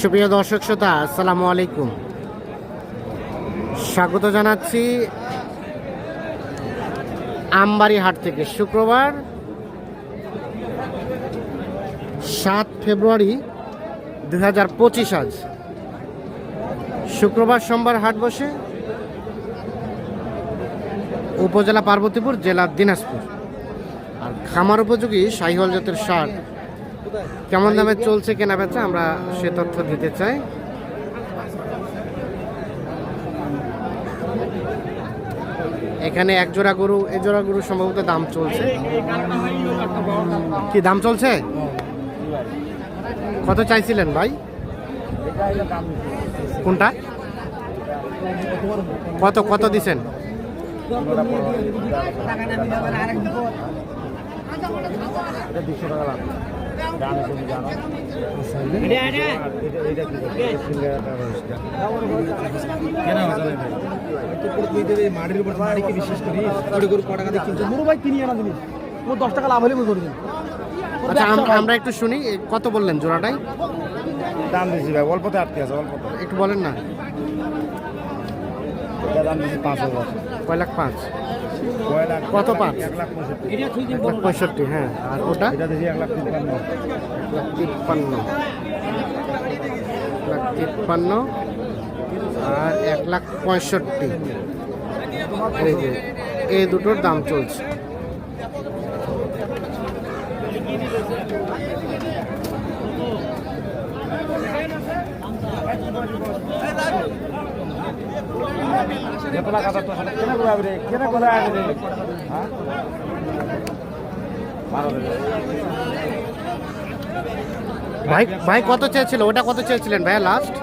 সুপ্রিয় দর্শক শ্রোতা, আসসালামু আলাইকুম। স্বাগত জানাচ্ছি আমবাড়ি হাট থেকে। শুক্রবার সাত ফেব্রুয়ারি দু হাজার পঁচিশ আজ। শুক্রবার সোমবার হাট বসে উপজেলা পার্বতীপুর, জেলা দিনাজপুর। আর খামার উপযোগী শাহিওয়াল জাতের সার কেমন দামে চলছে কেনা বেচা আমরা সে তথ্য দিতে চাই এখানে এক জোড়া গরু এ জোড়া গরু সম্ভবত দাম চলছে কি দাম চলছে কত চাইছিলেন ভাই কোনটা কত কত দিছেন মাটির উপর মাটিকে বিশ্বাস করি কোটি করে টাকা দিয়ে কিনছে মুরু ভাই কিনি আনা জিনিস ও দশ টাকা লাভ হলে বই আচ্ছা আমরা একটু শুনি কত বললেন জোড়াটাই? দাম দিছি ভাই অল্পতে আটকে আছে অল্প একটু বলেন না। দাম পাঁচ হাজার। কয় লাখ পাঁচ? কত পাঁচ? লাখ পঁয়ষট্টি হ্যাঁ। আর ওটা? এক লাখ তিপ্পান্ন। লাখ তিপ্পান্ন। লাখ তিপ্পান্ন আর এক লাখ পঁয়ষট্টি। এই যে, এই দুটোর দাম চলছে। যত লাখ হাজার তো কেন কেন রে হ্যাঁ ভাই ভাই কত চেয়েছিল? ওটা কত চেয়েছিলেন ভাইয়া লাস্ট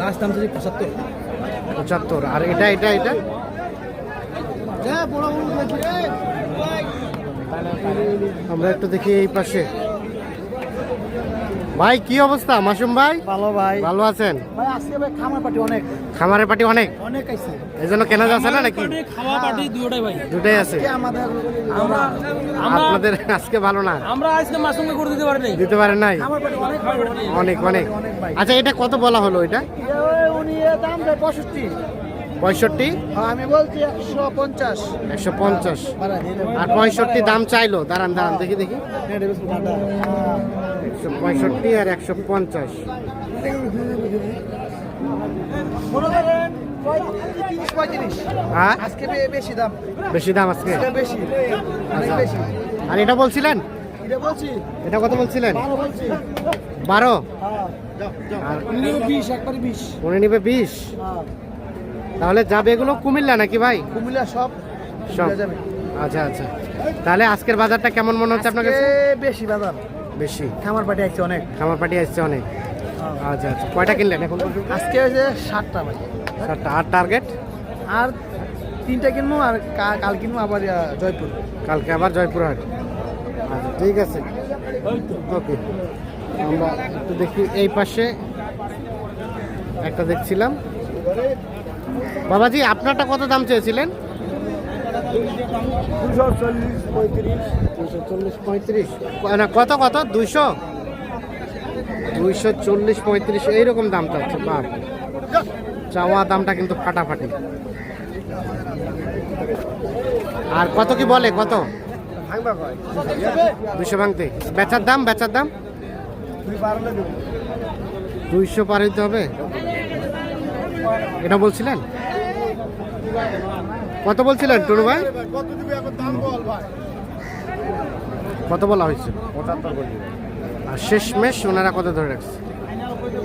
লাস্ট দাম যদি পঁচাত্তর। পঁচাত্তর। আর এটা এটা এটা? আমরা একটু দেখি এই পাশে। ভাই কি অবস্থা? মাসুম ভাই? ভালো ভাই। ভালো আছেন? ভাই আজকে ভাই খামার পাটি অনেক। খামারের পাটি অনেক? অনেক আইছে। এই জন্য কেনা যাচ্ছে না নাকি? খাওয়া পার্টি দুটোই ভাই। দুটাই আছে। আমাদের আমরা আপনাদের আজকে ভালো না? আমরা আজকে মাসুমকে করে দিতে পারি নাই। দিতে পারেন নাই? অনেক অনেক আচ্ছা এটা কত বলা হলো এটা? উনি দাম দেয় পঁয়ষট্টি। পঁয়ষট্টি? আমি বলছি একশো পঞ্চাশ। একশো পঞ্চাশ। বাড়াই দিয়ে দেবো। আর পঁয়ষট্টি দাম চাইলো। দাঁড়ান দাঁড়ান দেখি দেখি। হ্যাঁ। একশো পঁয়ষট্টি আর একশো পঞ্চাশ। হ্যাঁ? আজকে বেশি দাম বেশি দাম আজকে? আচ্ছা। আর এটা বলছিলেন? এটা কত বলছিলেন? বারো? উনি নিবে বিশ? তাহলে যাবে এগুলো কুমিল্লা নাকি ভাই? কুমিল্লা সব সব। যাবে। আচ্ছা আচ্ছা। তাহলে আজকের বাজারটা কেমন মনে হচ্ছে আপনার কাছে? বেশি বাজার। বেশি। খামার পাটি আসছে অনেক। খামার পাটি আসছে অনেক। আচ্ছা। আচ্ছা কয়টা কিনলেন এখন? আজকে হয়েছে ষাটটা ভাই সাতটা। আর টার্গেট? আর তিনটা কিনবো আর কাল কিনবো আবার জয়পুর। কালকে আবার জয়পুরহাট। আচ্ছা ঠিক আছে। ওকে। আমরা একটু দেখি এই পাশে একটা দেখছিলাম। বাবাজি আপনারটা কত দাম চেয়েছিলেন? দুশো চল্লিশ পঁয়ত্রিশ। দুশো চল্লিশ পঁয়ত্রিশ না, কত কত? দুইশো? দুইশো চল্লিশ পঁয়ত্রিশ, এইরকম দাম চাচ্ছে বাপ চাওয়া দামটা কিন্তু ফাটাফাটি। আর কত কি বলে, কত? দুইশো ভাঙতে। বেচার দাম বেচার দাম? দুইশো পার হইতে হবে? এটা বলছিলেন? কত বলছিলেন টুনু ভাই? কত বল হয়েছে? আর শেষমেশ ওনারা কত ধরে রাখছে?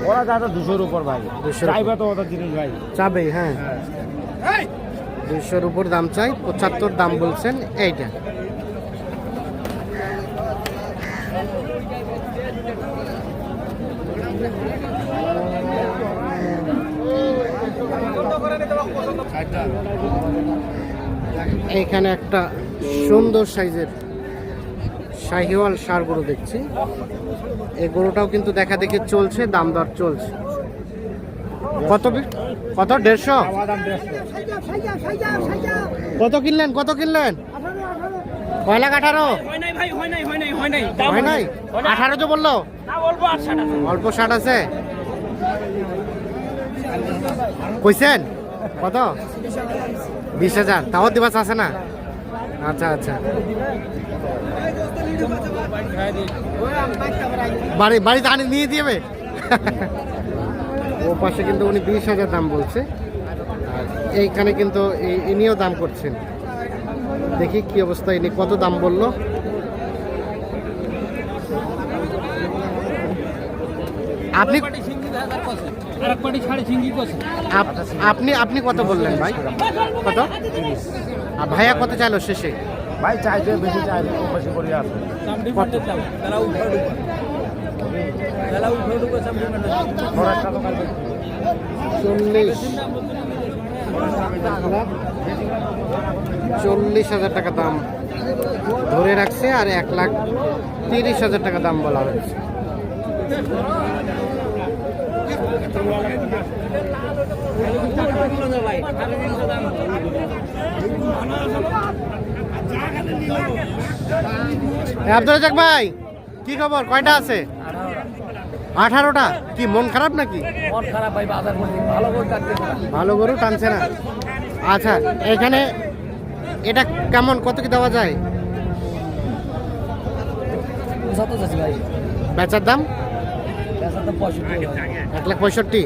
ওরা যাতে দুশোর উপর ভাই। 200 র উপর। চাইবে তো ওদের জিনিস ভাই। চাবেই হ্যাঁ। দুশোর উপর দাম চাই পঁচাত্তর দাম বলছেন এইটা। এইখানে একটা সুন্দর সাইজের শাহিওয়াল সার গরু দেখছি। এই গরুটাও কিন্তু দেখা দেখে চলছে, দাম দর চলছে। কত কত? দেড়শো? কত কিনলেন? কত কিনলেন? কয় আঠারো? হয় নাই? আঠারো তো বলল? অল্প ষাট আছে। কইছেন? কত? বিশ হাজার। তাও দিবাস আছে না? আচ্ছা আচ্ছা। বাড়ি, বাড়িতে আনি, নিয়ে দিবে? ও পাশে কিন্তু উনি বিশ হাজার দাম বলছে। এইখানে কিন্তু ইনিও দাম করছেন। দেখি কি অবস্থা, ইনি কত দাম বলল? আপনি আপনি আপনি কত বললেন ভাই? কত? আর ভাইয়া কত চাইলো শেষে? ভাই চাইছে বেশি চাইছে কম বেশি করে কালকে চল্লিশ। চল্লিশ হাজার টাকা দাম ধরে রাখছে আর এক লাখ তিরিশ হাজার টাকা দাম বলা হয়েছে আব্দুল রাজাক ভাই কি খবর? কয়টা আছে? আঠারোটা? কি মন খারাপ নাকি? মন খারাপ ভাই বাজার ভালো কাটতে ভালো গরু টানছে না। আচ্ছা এখানে এটা কেমন কত কি দেওয়া যায়? বেচার দাম? এক লাখ পঁয়ষট্টি।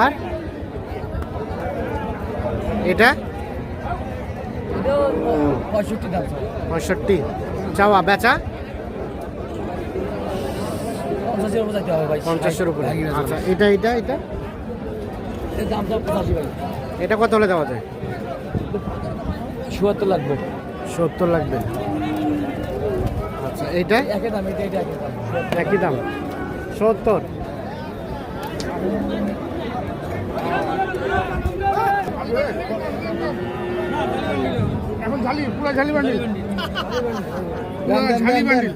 আর? এটা? পঁয়ষট্টি। চাওয়া বেচা? পঞ্চাশের উপর। আচ্ছা এটা এটা এটা? এটা কত হলে দেওয়া যায়? চুয়াত্তর লাগবে। সত্তর লাগবে। এইটা? একই দাম একই সত্তর। এখন ঝালি পুরো ঝালি বান্ডিল। পুরো ঝালি বান্ডিল।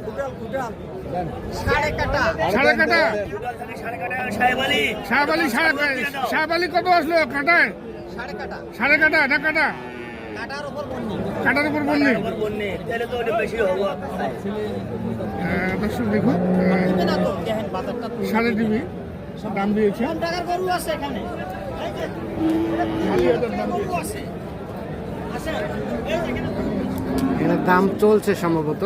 সাড়ে কাটা। সাহেবালি কত আসলো? কাটায়? সাড়ে কাটা না কাটা? কাটার উপর বন্যে দর্শক দেখুন সাড়ে টিভি দাম দিয়েছে দাম চলছে সম্ভবত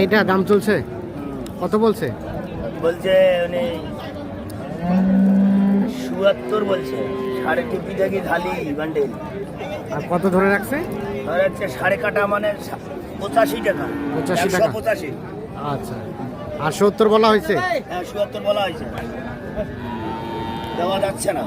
এইটা দাম চলছে? কত বলছে? বলছে উনি চুয়াত্তর বলছে। সাড়ে টিপি থেকে ঢালি বান্ডেল আর কত ধরে রাখছে? আর হচ্ছে সাড়ে কাটা মানে পঁচাশি টাকা। 85 একশো টাকা। পঁচাশি। আচ্ছা। আর সত্তর বলা হয়েছে? হ্যাঁ চুয়াত্তর বলা হয়েছে। দেওয়া যাচ্ছে না।